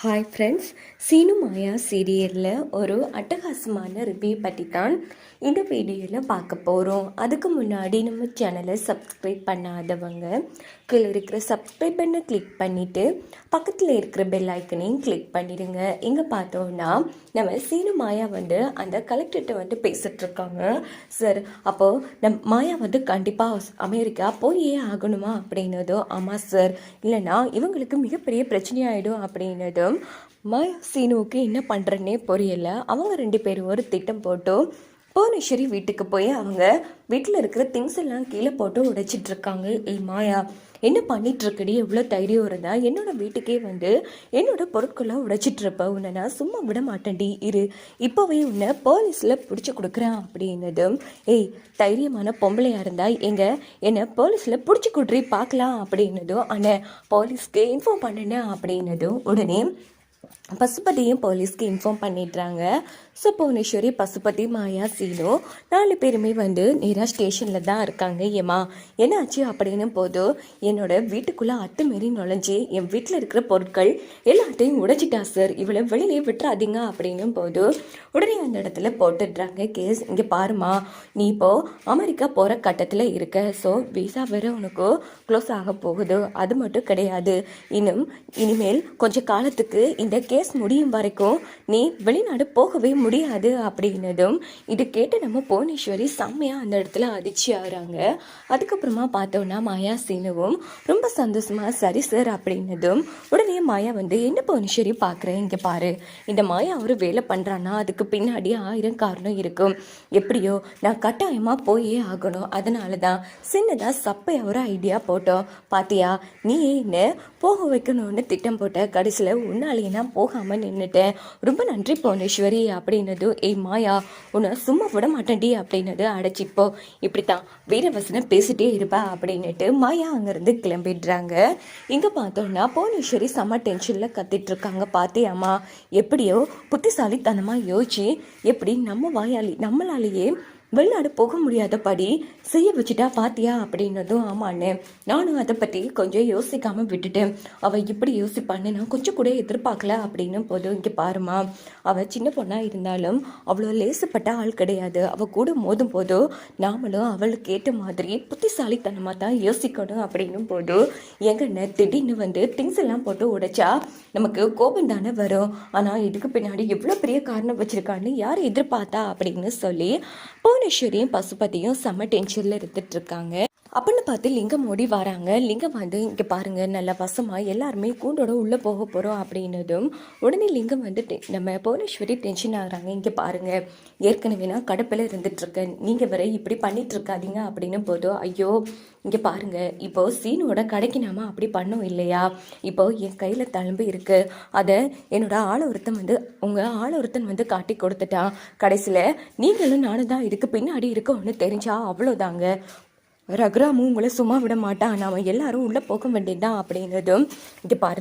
Hi friends Seenu மாயா சீரியலில் ஒரு அட்டகாசமான ரிவ்யூ பற்றி தான் இந்த வீடியோவில் பார்க்க போகிறோம் அதுக்கு முன்னாடி நம்ம சேனலை சப்ஸ்கிரைப் பண்ணாதவங்க கீழே இருக்கிற சப்ஸ்கிரைப் பண்ண கிளிக் பண்ணிவிட்டு பக்கத்தில் இருக்கிற பெல் ஐக்கனையும் கிளிக் பண்ணிடுங்க. இங்கே பார்த்தோன்னா நம்ம சீனு மாயா வந்து அந்த கலெக்டர்கிட்ட வந்து பேசிகிட்ருக்காங்க சார் அப்போது நம் மாயா வந்து கண்டிப்பாக அமெரிக்கா போயே ஆகணுமா அப்படின்னதும் ஆமாம் சார் இல்லைன்னா இவங்களுக்கு மிகப்பெரிய பிரச்சனையாயிடும் அப்படின்னதும் மாயா சீனுவுக்கு என்ன பண்ணுறேன்னே புரியல. அவங்க ரெண்டு பேரும் ஒரு திட்டம் போட்டு புவனேஸ்வரி வீட்டுக்கு போய் அவங்க வீட்டில் இருக்கிற திங்ஸ் எல்லாம் கீழே போட்டு உடைச்சிட்டு இருக்காங்க. மாயா என்ன பண்ணிட்டு இருக்கடி எவ்வளோ தைரியம் இருந்தா என்னோட வீட்டுக்கே வந்து என்னோட பொருட்களை உடைச்சிட்டு இருப்ப உன்னை நான் சும்மா விட மாட்டேன்டி இரு. இப்போவே உன்னை போலீஸில் பிடிச்சி கொடுக்குறேன் அப்படின்னதும் ஏய் தைரியமான பொம்பளையாக இருந்தா எங்க? என்னை போலீஸில் பிடிச்சி கொடுறி பார்க்கலாம் அப்படின்னதும் ஆனால் போலீஸ்க்கு இன்ஃபார்ம் பண்ணினேன் அப்படின்னதும் உடனே பசுபதியும் போலீஸ்க்கு இன்ஃபார்ம் பண்ணிடுறாங்க. ஸோ புவனேஸ்வரி பசுபதி மாயா சீனு நாலு பேருமே வந்து நேராக ஸ்டேஷனில் தான் இருக்காங்க ஏமா என்னாச்சு அப்படின்னு போது என்னோட வீட்டுக்குள்ளே அத்துமீறி நுழைஞ்சி என் வீட்டில் இருக்கிற பொருட்கள் எல்லாத்தையும் உடைச்சிட்டா சார் இவளை வெளியிலே விட்டுறாதீங்க அப்படின்னும் போது உடனே அந்த இடத்துல போட்டுடுறாங்க கேஸ். இங்கே பாருமா நீ இப்போது அமெரிக்கா போகிற கட்டத்தில் இருக்க. ஸோ விசா வேற உனக்கு க்ளோஸ் ஆக போகுது. அது மட்டும் கிடையாது. இன்னும் இனிமேல் கொஞ்சம் காலத்துக்கு இந்த கேஸ் முடியும் வரைக்கும் நீ வெளிநாடு போகவே முடியாது அப்படின்னதும் இது கேட்டு நம்ம புவனேஸ்வரி செம்மையாக அந்த இடத்துல அதிர்ச்சி ஆகிறாங்க. அதுக்கப்புறமா பார்த்தோன்னா மாயா சீனுவும் ரொம்ப சந்தோஷமா சரி சார் அப்படின்னதும் உடனே மாயா வந்து என்ன புவனேஸ்வரி பார்க்குறேன் இங்கே பாரு. இந்த மாயா ஒரு வேலை பண்ணுறான்னா அதுக்கு பின்னாடி ஆயிரம் காரணம் இருக்கும். எப்படியோ நான் கட்டாயமாக போயே ஆகணும். அதனால தான் சின்னதாக சப்பையா ஒரு ஐடியா போட்டோம். பாத்தியா? நீ என்ன போக வைக்கணும்னு திட்டம் போட்ட கடைசியில் உன்னாலேயே நான் போகாமல் நின்றுட்டேன் ரொம்ப நன்றி புவனேஸ்வரி அப்படின்னது ஏய் மாயா உன்னை சும்மா விட மாட்டேன்டி அப்படின்னது அடைச்சிப்போ. இப்படி தான் வீரவசனம் பேசிட்டே இருப்பா அப்படின்னுட்டு மாயா அங்கேருந்து கிளம்பிடுறாங்க. இங்கே பார்த்தோன்னா புவனேஸ்வரி செம்ம டென்ஷனில் கத்திட்டு இருக்காங்க பாத்தியாம்மா? எப்படியோ புத்திசாலித்தனமாக யோசிச்சு எப்படி நம்ம வாயாளி நம்மளாலேயே வெளிநாடு போக முடியாதபடி செய்ய வச்சுட்டா பாத்தியா அப்படின்னதும் ஆமாண்ணே. நானும் அதை பற்றி கொஞ்சம் யோசிக்காம விட்டுட்டேன். அவள் இப்படி யோசிப்பான்னு நான் கொஞ்சம் கூட எதிர்பார்க்கல அப்படின்னு போதும் இங்கே பாருமா அவள் சின்ன பொண்ணாக இருந்தாலும் அவ்வளோ லேசுப்பட்ட ஆள் கிடையாது. அவள் கூட மோதும் போதோ நாமளும் அவளுக்கு ஏற்ற மாதிரி புத்திசாலித்தனமாக தான் யோசிக்கணும் அப்படின்னும் போது எங்கண்ண திடீர்னு வந்து திங்ஸ் எல்லாம் போட்டு உடைச்சா நமக்கு கோபம் தானே வரும். ஆனால் இதுக்கு பின்னாடி எவ்வளோ பெரிய காரணம் வச்சுருக்கான்னு யார் எதிர்பார்த்தா அப்படின்னு சொல்லி போ புவனேஸ்வரியும் பசுபதியும் செம்ம டென்ஷனில் இருந்துட்டு இருக்காங்க. அப்படின்னு பார்த்து லிங்கம் ஓடி வராங்க. லிங்கம் வந்து இங்கே பாருங்கள் நல்ல வசமாக எல்லாருமே கூண்டோட உள்ளே போக போகிறோம் அப்படின்னதும் உடனே லிங்கம் வந்து டெ- நம்ம புவனேஸ்வரி டென்ஷன் ஆகுறாங்க. இங்கே பாருங்கள் ஏற்கனவே நான் கடப்பில் இருந்துகிட்ருக்கேன் நீங்கள் வரை இப்படி பண்ணிகிட்ருக்காதீங்க அப்படின்னும் அப்படின்னு போதும் ஐயோ இங்கே பாருங்கள் இப்போது சீனோட கடைக்கு நாம் அப்படி பண்ணோம் இல்லையா? இப்போது என் கையில் தழும்பு இருக்குது அதை என்னோட ஆள் ஒருத்தன் வந்து உங்கள் ஆள் ஒருத்தன் வந்து காட்டி கொடுத்துட்டான். கடைசியில் நீங்களும் நானும் தான் இதுக்கு பின்னாடி இருக்கோம்னு தெரிஞ்சா அவ்வளோதாங்க ரகுராமும் உங்களை சும்மா விட மாட்டான். நாம் எல்லாரும் உள்ளே போக வேண்டியதுதான் அப்படின்னதும் இது பாரு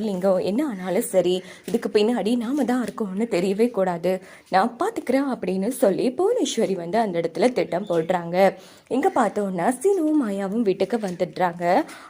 என்ன ஆனாலும் சரி இதுக்கு பின்னாடி நாம் தான் இருக்கோம்னு தெரியவே கூடாது. நான் பார்த்துக்கிறேன் அப்படின்னு சொல்லி புவனேஸ்வரி வந்து அந்த இடத்துல திட்டம் போடுறாங்க. இங்கே பார்த்தோன்னா சீனுவும் மாயாவும் வீட்டுக்கு வந்துடுறாங்க.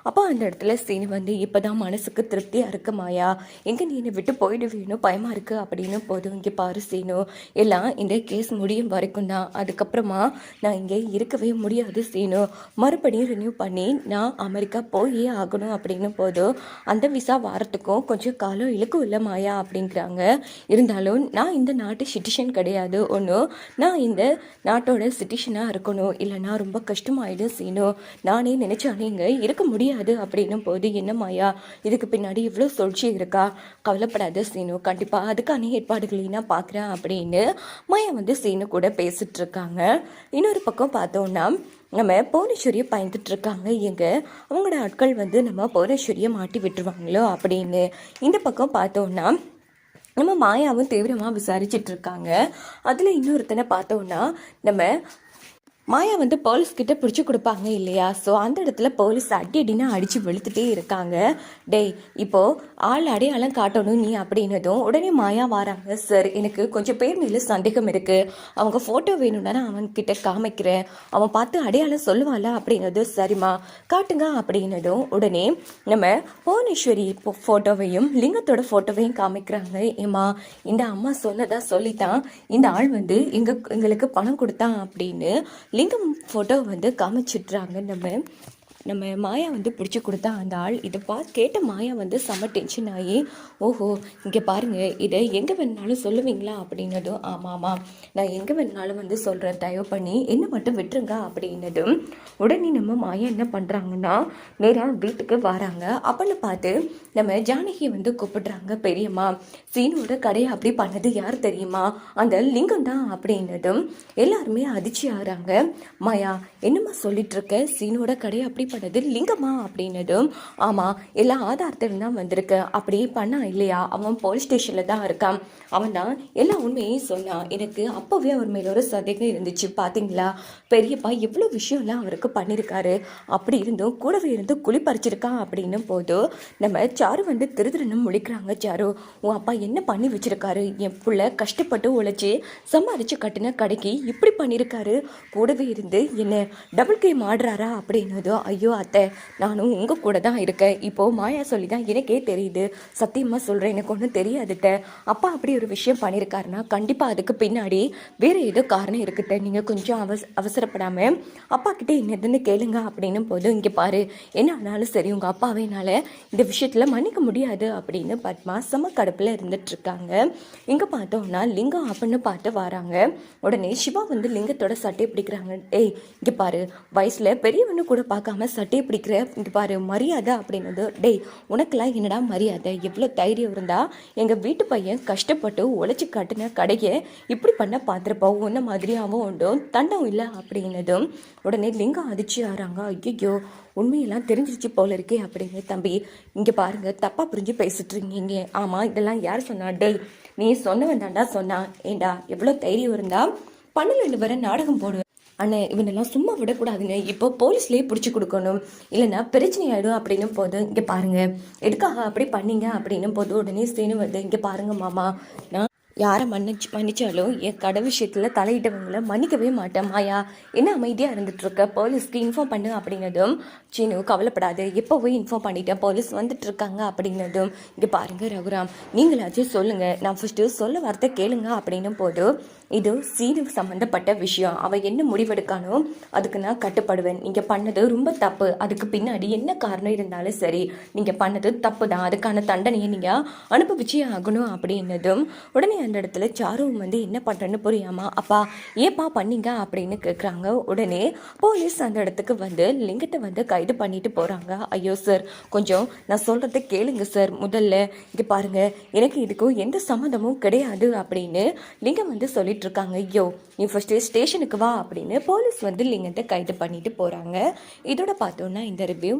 அப்போ அந்த இடத்துல சீனு வந்து இப்போ தான் மனசுக்கு திருப்தியாக இருக்கு மாயா. எங்கே நீ என்னை விட்டு போயிடுவேணும் பயமாக இருக்குது அப்படின்னு போதும் இங்கே பாரு சீனு எல்லாம் இந்த கேஸ் முடியும் வரைக்கும் தான். அதுக்கப்புறமா நான் இங்கே இருக்கவே முடியாது சீனு. மறுபடியும் ரினியூ பண்ணி நான் அமெரிக்கா போயே ஆகணும் அப்படின்னு போதும் அந்த விசா வாரத்துக்கும் கொஞ்சம் காலம் இழுக்கு உள்ள மாயா அப்படிங்கிறாங்க இருந்தாலும் நான் இந்த நாட்டு சிட்டிஷன் கிடையாது. ஒன்றும் நான் இந்த நாட்டோட சிட்டிஷனாக இருக்கணும். இல்லைனா ரொம்ப கஷ்டமாயிடும் சீனு. நானே நினைச்சானே இங்கே இருக்க முடியாது அப்படின்னும் போது என்ன மாயா இதுக்கு பின்னாடி இவ்வளோ சொல்ச்சி இருக்கா? கவலைப்படாத சீனு. கண்டிப்பாக அதுக்கான ஏற்பாடுகளையும் நான் பார்க்குறேன் அப்படின்னு மாயா வந்து சீனு கூட பேசிகிட்ருக்காங்க இன்னொரு பக்கம் பார்த்தோன்னா நம்ம புவனேஸ்வரியை பயந்துட்டு இருக்காங்க. எங்க? அவங்களோட ஆட்கள் வந்து நம்ம புவனேஸ்வரியை மாட்டி விட்டுருவாங்களோ அப்படின்னு இந்த பக்கம் பார்த்தோன்னா நம்ம மாயாவும் தீவிரமாக விசாரிச்சுட்டு இருக்காங்க. அதில் இன்னொருத்தனை பார்த்தோன்னா நம்ம மாயா வந்து போலீஸ் கிட்ட பிடிச்சி கொடுப்பாங்க இல்லையா? ஸோ அந்த இடத்துல போலீஸ் அடி அடினா அடித்து வெளுத்துட்டே இருக்காங்க. டேய் இப்போ ஆள் அடையாளம் காட்டணும் நீ அப்படின்னதும் உடனே மாயா வராங்க. சார் எனக்கு கொஞ்சம் பேர் மேலே சந்தேகம் இருக்குது அவங்க ஃபோட்டோ வேணும்னா நான் அவன் கிட்ட காமிக்கிறேன். அவன் பார்த்து அடையாளம் சொல்லுவான்ல அப்படின்னதும் சரிம்மா காட்டுங்க அப்படின்னதும் உடனே நம்ம புவனேஸ்வரி ஃபோட்டோவையும் லிங்கத்தோட ஃபோட்டோவையும் காமிக்கிறாங்க. ஏம்மா இந்த அம்மா சொன்னதா சொல்லித்தான் இந்த ஆள் வந்து எங்க எங்களுக்கு பணம் கொடுத்தான் அப்படின்னு லிங்கம் ஃபோட்டோ வந்து காமிச்சிட்றாங்க நம்ம. நம்ம மாயா வந்து பிடிச்சி கொடுத்தா அந்த ஆள் இதை பார்த்து கேட்ட மாயா வந்து செம டென்ஷன் ஆகி ஓஹோ இங்கே பாருங்கள் இதை எங்கே வேணுனாலும் சொல்லுவீங்களா? அப்படின்னதும் ஆமாம்மா நான் எங்கே வேணுனாலும் வந்து சொல்கிறேன் தயவு பண்ணி என்ன மட்டும் விட்டுருங்க அப்படின்னதும் உடனே நம்ம மாயா என்ன பண்ணுறாங்கன்னா நேராக வீட்டுக்கு வராங்க. அப்படின்னு பார்த்து நம்ம ஜானகியை வந்து கூப்பிடுறாங்க பெரியம்மா சீனோட கடையை அப்படி பண்ணது யார் தெரியுமா? அந்த லிங்கம் தான் அப்படின்னதும் எல்லாருமே அதிர்ச்சி ஆகிறாங்க. மாயா என்னம்மா சொல்லிட்டு இருக்க? சீனோட கடையை அப்படி பண்ணது லிங்கம்மா அப்படின்னதும் ஆமாம் எல்லா ஆதாரத்தையும் தான் வந்திருக்கு. அப்படி பண்ணான் இல்லையா? அவன் போலீஸ் ஸ்டேஷனில் தான் இருக்கான். அவன் தான் எல்லா உண்மையும் சொன்னான். எனக்கு அப்போவே அவர் மேலே ஒரு சந்தேகம் இருந்துச்சு. பார்த்தீங்களா பெரியப்பா எவ்வளோ விஷயம்லாம் அவருக்கு பண்ணியிருக்காரு அப்படி இருந்தும் கூடவே இருந்து குழி பறிச்சிருக்கான் அப்படின்னும் போது நம்ம சாரு வந்து திருதிருன்னு முழிக்கிறாங்க சாரு. உன் அப்பா என்ன பண்ணி வச்சிருக்காரு? என் பிள்ளை கஷ்டப்பட்டு உழைச்சி சம்பாரிச்சு கட்டின கடைக்கு இப்படி பண்ணியிருக்காரு கூடவே இருந்து என்ன டபுள் கேம் ஆடுறாரா? அப்படின்னதும் ஐயோ ஐயோ அத்தை நானும் உங்கள் கூட தான் இருக்கேன். இப்போது மாயா சொல்லி தான் எனக்கே தெரியுது. சத்தியமாக சொல்கிறேன் எனக்கு ஒன்றும் தெரியாதுட்ட அப்பா அப்படி ஒரு விஷயம் பண்ணியிருக்காருன்னா கண்டிப்பாக அதுக்கு பின்னாடி வேறு ஏதோ காரணம் இருக்குட்ட நீங்கள் கொஞ்சம் அவச அவசரப்படாமல் அப்பா கிட்டே என்னதுன்னு கேளுங்க அப்படின்னும் போதும் இங்கே பாரு என்ன ஆனாலும் சரி உங்கள் அப்பாவைனால இந்த விஷயத்தில் மன்னிக்க முடியாது அப்படின்னு பத்மா செம கடுப்பில் இருந்துட்டு இருக்காங்க இங்கே பார்த்தோம்னா லிங்கம் அப்படின்னு பார்த்து வராங்க. உடனே சிவா வந்து லிங்கத்தோட சட்டையை பிடிக்கிறாங்க. ஏய் இங்கே பாரு வயசில் பெரியவனு கூட பார்க்காம சட்டையை பிடிக்கிற இங்கே பாரு மரியாதை அப்படின்னது டேய் உனக்கெல்லாம் என்னடா மரியாதை? எவ்வளோ தைரியம் இருந்தால் எங்கள் வீட்டு பையன் கஷ்டப்பட்டு உழைச்சி கட்டின கடையை இப்படி பண்ண பார்த்துருப்போம் உன்ன மாதிரியாகவும் உண்டும் தண்டம் இல்லை அப்படின்னதும் உடனே லிங்கம் அதிர்ச்சி ஆறாங்க. ஐயோ உண்மையெல்லாம் தெரிஞ்சிருச்சு போல இருக்கே அப்படின்னு தம்பி இங்கே பாருங்க தப்பாக புரிஞ்சு பேசிட்டு இருக்கீங்க. ஆமாம் இதெல்லாம் யார் சொன்னா? டேய் நீ சொன்னவன் தாண்டா சொன்னா ஏண்டா எவ்வளோ தைரியம் இருந்தா பன்னெண்டு வரை நாடகம் போடுவேன். அண்ணே இவனெல்லாம் சும்மா விடக்கூடாதுங்க. இப்போ போலீஸ்லேயே பிடிச்சி கொடுக்கணும். இல்லைன்னா பிரச்சனை ஆகிடும் அப்படின்னும் போது இங்கே பாருங்கள் எதுக்காக அப்படி பண்ணீங்க அப்படின்னும் போது உடனே சீனு வருது இங்கே பாருங்க மாமா. நான் யாரை மன்னிச்சு மன்னிச்சாலும் என் கடை விஷயத்தில் தலையிட்டவங்களை மன்னிக்கவே மாட்டேன் மாயா. என்ன அமைதியாக இருந்துகிட்ருக்க போலீஸ்க்கு இன்ஃபார்ம் பண்ணு அப்படின்னதும் சீனு கவலைப்படாது. எப்போ போய் இன்ஃபார்ம் பண்ணிட்டேன்? போலீஸ் வந்துட்டுருக்காங்க அப்படின்னதும் இங்கே பாருங்கள் ரகுராம். நீங்களாச்சும் சொல்லுங்கள் நான் ஃபஸ்ட்டு சொல்ல வார்த்தை கேளுங்க அப்படின்னும் போது இது சீனு சம்மந்தப்பட்ட விஷயம். அவள் என்ன முடிவெடுக்கானோ அதுக்கு நான் கட்டுப்படுவேன். நீங்கள் பண்ணது ரொம்ப தப்பு. அதுக்கு பின்னாடி என்ன காரணம் இருந்தாலும் சரி நீங்கள் பண்ணது தப்பு தான் அதுக்கான தண்டனையை நீங்கள் அனுபவிச்சே ஆகணும் அப்படின்னதும் உடனே அந்த இடத்துல சாருவும் வந்து என்ன பண்ணுறேன்னு புரியாமா அப்பா ஏப்பா பண்ணீங்க? அப்படின்னு கேட்குறாங்க உடனே போலீஸ் அந்த இடத்துக்கு வந்து லிங்கத்தை வந்து கைது பண்ணிட்டு போகிறாங்க ஐயோ சார் கொஞ்சம் நான் சொல்கிறத கேளுங்க சார். முதல்ல இங்கே பாருங்கள் எனக்கு இதுக்கும் எந்த சம்மந்தமும் கிடையாது அப்படின்னு லிங்கம் வந்து சொல்லிட்டு இருக்காங்க ஐயோ நீ ஃபஸ்ட்டு ஸ்டேஷனுக்கு வா அப்படின்னு போலீஸ் வந்து லிங்கத்தை கைது பண்ணிட்டு போகிறாங்க இதோட பார்த்தோன்னா இந்த ரிவ்யூ